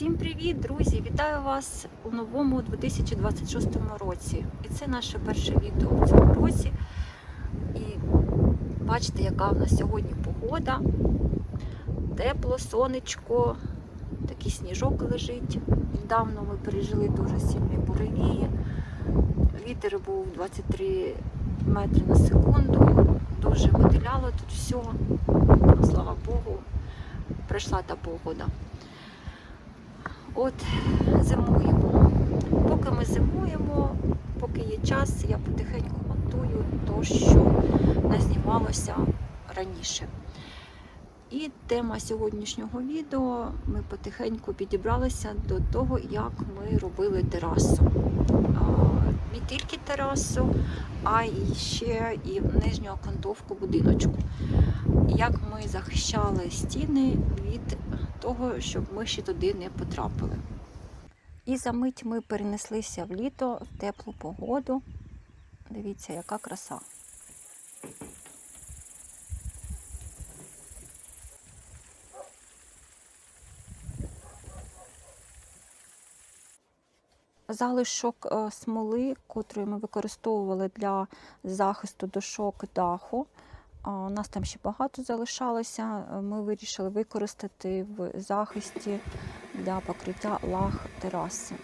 Всім привіт, друзі! Вітаю вас у новому 2026 році. І це наше перше відео в цьому році. І бачите, яка в нас сьогодні погода. Тепло, сонечко, такий сніжок лежить. Недавно ми пережили дуже сильні буревії. Вітер був 23 метри на секунду. Дуже мотиляло тут все. Слава Богу, прийшла та погода. От зимуємо. Поки ми зимуємо, поки є час, я потихеньку монтую то, що не знімалося раніше. І тема сьогоднішнього відео ми потихеньку підібралися до того, як ми робили терасу. Не тільки терасу, а і ще і нижню окантовку будиночку. Як ми захищали стіни від того, щоб миші туди не потрапили. І за мить ми перенеслися в літо, в теплу погоду. Дивіться, яка краса. Залишок е, смоли, котрий ми використовували для захисту дошок даху. У нас там ще багато залишалося. Е, Ми вирішили використати в захисті для покриття лаг тераси.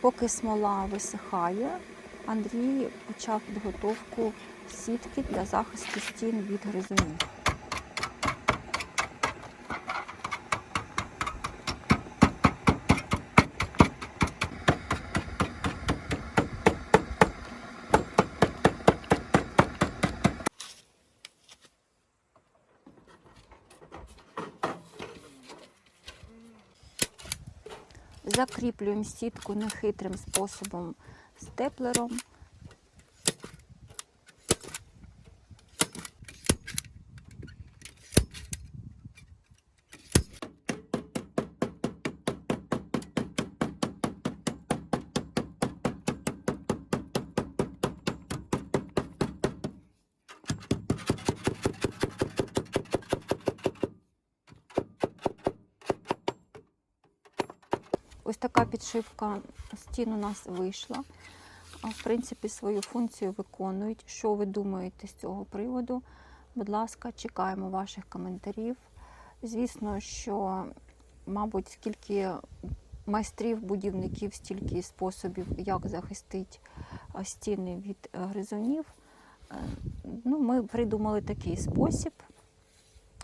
Поки смола висихає, Андрій почав підготовку сітки для захисту стін від гризунів. Закріплюємо сітку нехитрим способом степлером. Ось підшивка стін у нас вийшла. В принципі, свою функцію виконують. Що ви думаєте з цього приводу? Будь ласка, чекаємо ваших коментарів. Звісно, що, мабуть, скільки майстрів, будівників, стільки способів, як захистити стіни від гризунів. Е, Ну, ми придумали такий спосіб.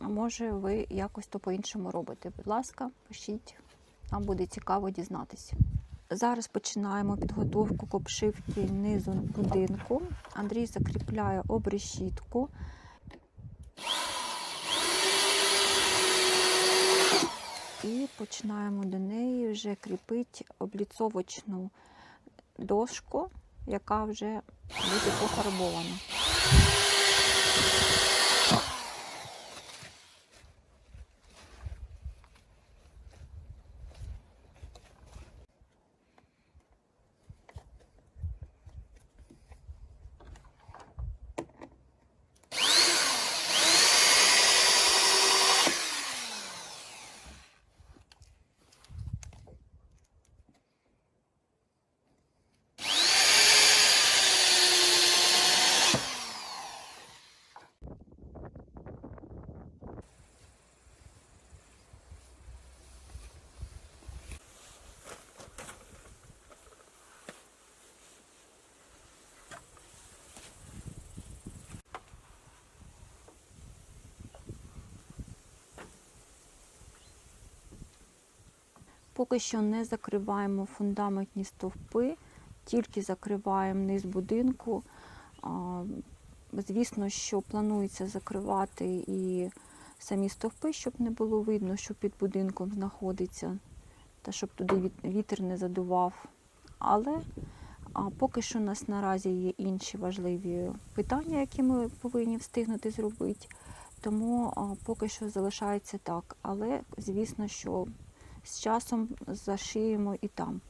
Може, ви якось то по-іншому робите. Будь ласка, пишіть. Нам буде цікаво дізнатися. Зараз починаємо підготовку к обшивки низу будинку. Андрій закріпляє обрешітку. І починаємо до неї вже кріпити обліцовочну дошку, яка вже буде пофарбована. Поки що не закриваємо фундаментні стовпи, тільки закриваємо низ будинку. Звісно, що планується закривати і самі стовпи, щоб не було видно, що під будинком знаходиться, та щоб туди вітер не задував. Але поки що у нас наразі є інші важливі питання, які ми повинні встигнути зробити. Тому поки що залишається так. Але звісно, що з часом зашиємо і там.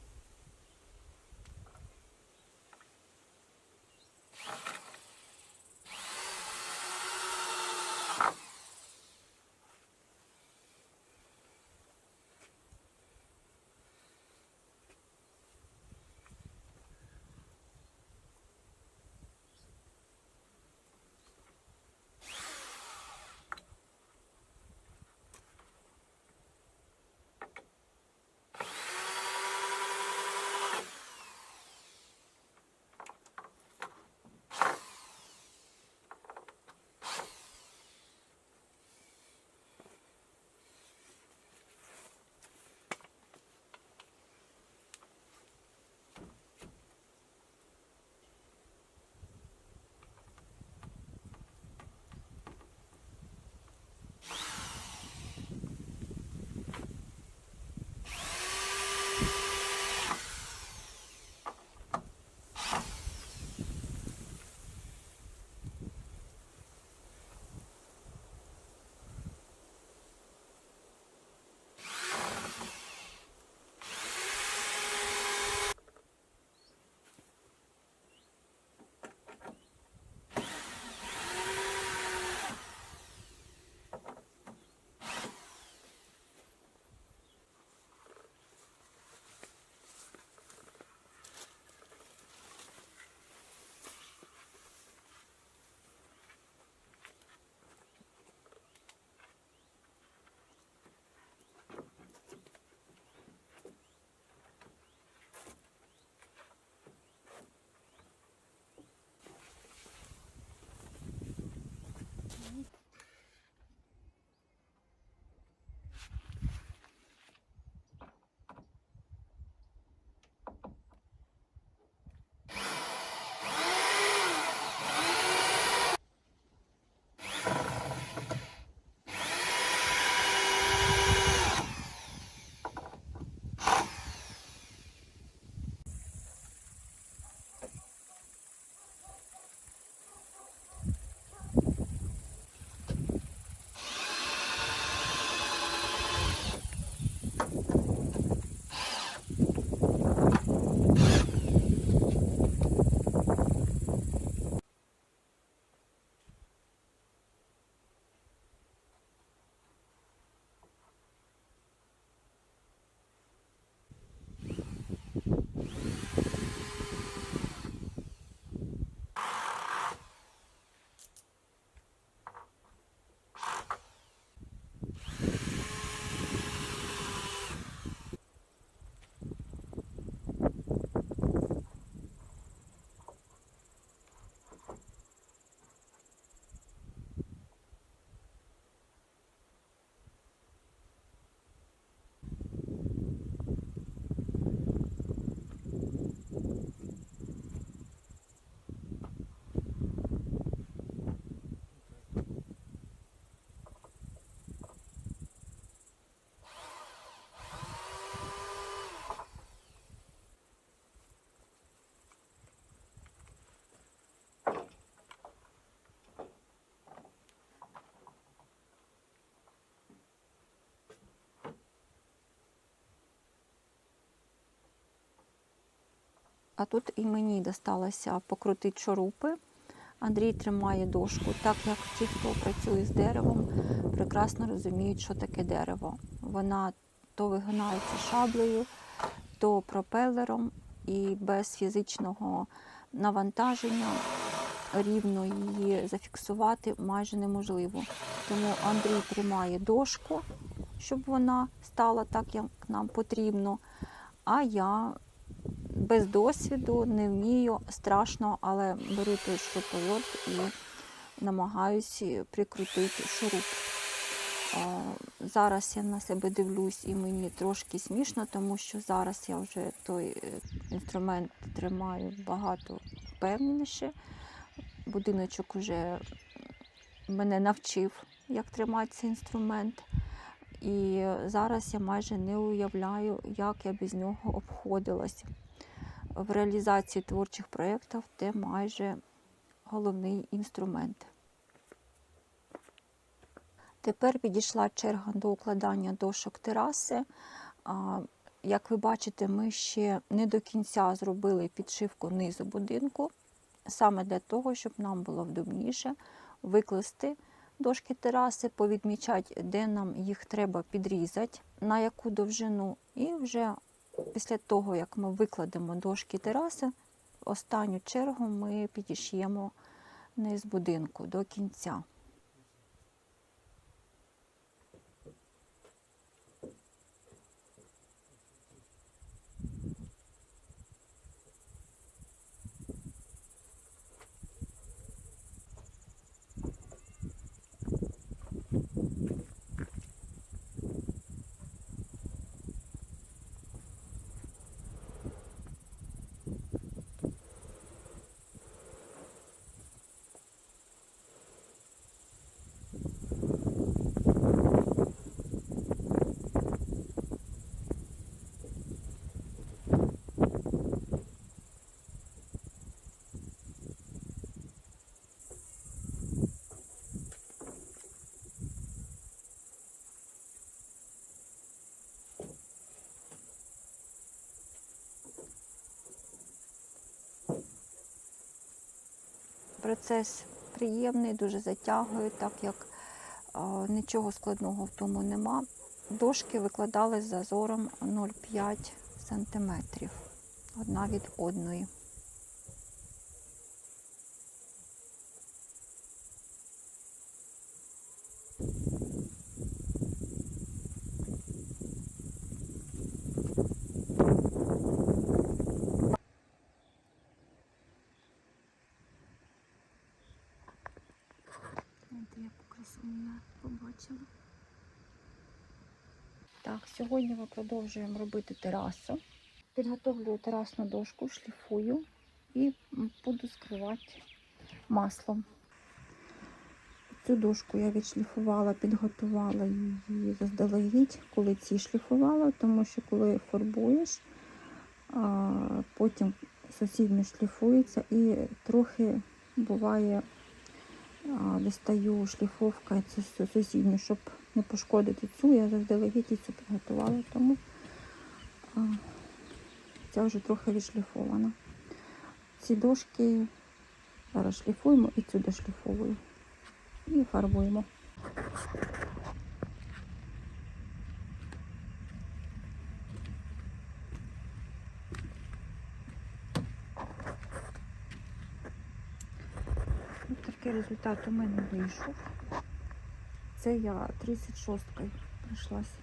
А тут і мені досталося покрутити шурупи. Андрій тримає дошку, так як ті, хто працює з деревом, прекрасно розуміють, що таке дерево. Вона то вигинається шаблею, то пропелером, і без фізичного навантаження рівно її зафіксувати майже неможливо. Тому Андрій тримає дошку, щоб вона стала так, як нам потрібно. А я без досвіду не вмію, страшно, але беру той шуруповерт і намагаюся прикрутити шуруп. Зараз я на себе дивлюсь і мені трошки смішно, тому що зараз я вже той е, інструмент тримаю багато впевненіше. Будиночок вже мене навчив, як тримати цей інструмент. І зараз я майже не уявляю, як я без нього обходилась. В реалізації творчих проєктів це майже головний інструмент. Тепер підійшла черга до укладання дошок тераси. Як ви бачите, ми ще не до кінця зробили підшивку низу будинку, саме для того, щоб нам було вдобніше викласти дошки тераси, повідмічати, де нам їх треба підрізати, на яку довжину. І вже після того, як ми викладемо дошки тераси, останню чергу ми підіш'ємо з будинку до кінця. Процес приємний, дуже затягує, так як нічого складного в тому нема. Дошки викладали з зазором 0,5 см одна від одної. Знаєте, яку красу побачила. Так, сьогодні ми продовжуємо робити терасу. Підготовлюю терасну дошку, шліфую і буду скривати маслом. Цю дошку я відшліфувала, підготувала її заздалегідь, коли ці шліфувала, тому що коли фарбуєш, потім сусідньо шліфується і трохи буває дістаю шліфовка цю сусідню, щоб не пошкодити цю. Я заздалегідь цю підготувала, тому ця вже трохи відшліфована. Ці дошки зараз шліфуємо і цю дошліфовую. І фарбуємо. Ось такий результат у мене вийшов. Це я 36-кою прийшлась.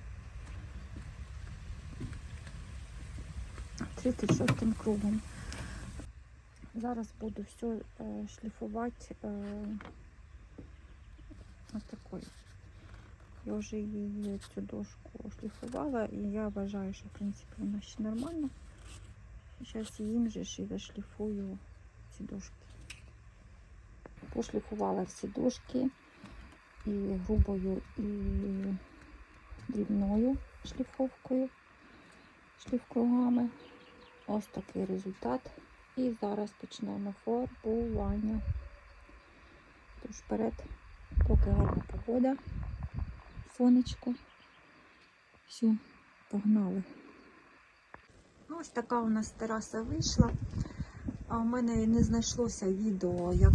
36-м кругом. Зараз буду все е, шліфувати е, ось такою. Я вже її цю дошку шліфувала і я вважаю, що в принципі вона ще нормальна. Зараз їм же і зашліфую ці дошки. Пошліфувала всі дошки і грубою, і дрібною шліфовкою, шліфкругами. Ось такий результат. І зараз почнемо фарбування. Тож вперед, поки гарна погода, сонечко. Все, погнали. Ну, Ось така у нас тераса вийшла. А в мене не знайшлося відео, як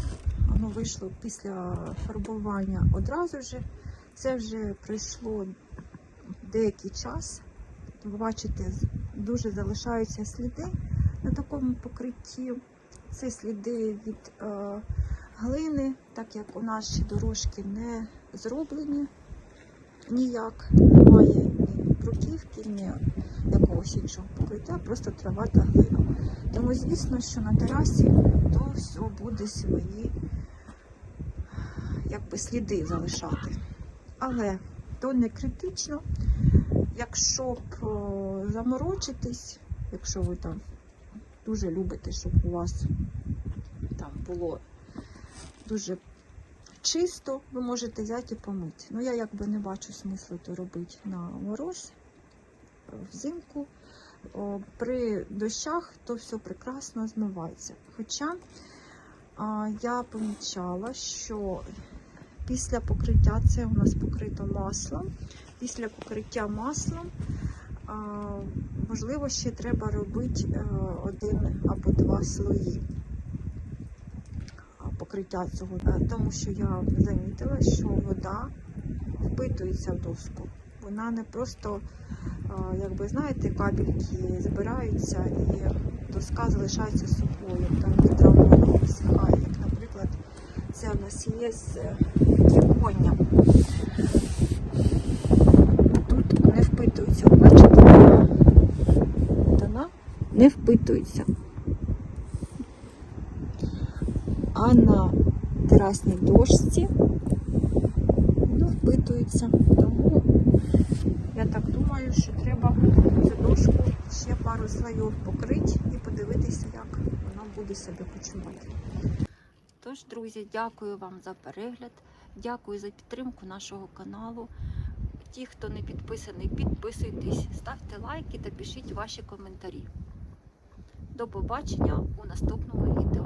воно вийшло після фарбування одразу ж. Це вже пройшло деякий час. Ви бачите, дуже залишаються сліди на такому покритті. Це сліди від е, глини, так як у нас ще дорожки не зроблені ніяк, немає ні бруківки, ні якогось іншого покриття, просто трава та глина. Тому звісно, що на терасі то все буде свої якби, сліди залишати. Але то не критично. Якщо б заморочитись, якщо ви там дуже любите, щоб у вас там було дуже чисто, ви можете взяти і помити. Ну я якби не бачу смислу то робити на мороз е, взимку. При дощах то все прекрасно змивається. Хоча я помічала, що після покриття, це у нас покрито маслом, після покриття маслом, можливо, ще треба робити е, один або два слої покриття цього, Е, тому що я замітила, що вода впитується в доску. Вона не просто, а, як ви знаєте, капельки збираються і доска залишається сухою, там відразу вона висихає. Як, наприклад, це у нас є з кіпонням. Тут не впитується, бачите, вона не впитується. А на терасній дошці воно впитується. Тому я так думаю, що треба цю дошку ще пару слоїв покрити і подивитися, як вона буде себе почувати. Тож, друзі, дякую вам за перегляд, дякую за підтримку нашого каналу. Ті, хто не підписаний, підписуйтесь, ставте лайки та пишіть ваші коментарі. До побачення у наступному відео.